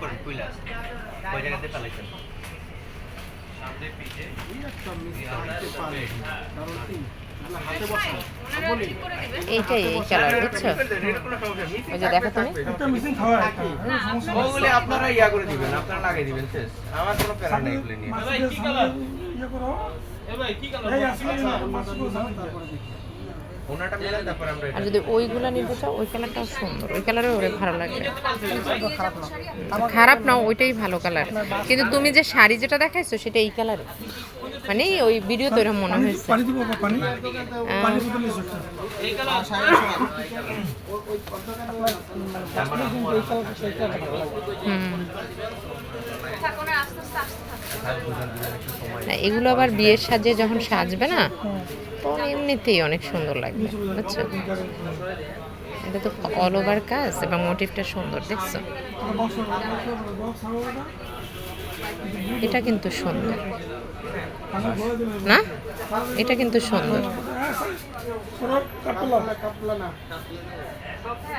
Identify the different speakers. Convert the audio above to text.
Speaker 1: করেন কইলা ওই জায়গাতে পালাইছেন
Speaker 2: এইটাই এই কালার বুঝছ? ওই যে দেখো তুমি?
Speaker 1: ওগুলি আপনারা ইয়া করে দিবেন আপনারা লাগিয়ে দিবেন শেষ। আমার কোনো প্যারা নাই এগুলি নিয়ে।
Speaker 2: আর যদি ওইগুলো নিতে চাও ওই কালারটাও সুন্দর ওই কালারে ওরে ভালো লাগবে খারাপ না ওইটাই ভালো কালার। কিন্তু তুমি যে শাড়ি যেটা দেখাইছো সেটা এই কালারে। মানে ওই ভিডিও তো মনে হয়েছে। এগুলো আবার বিয়ের সাজে যখন সাজবে না তখন এমনিতেই অনেক সুন্দর লাগবে, বুঝছ? এটা তো অল ওভার কাজ এবং মোটিভটা সুন্দর, দেখছ? এটা কিন্তু সুন্দর। না? এটা কিন্তু সুন্দর।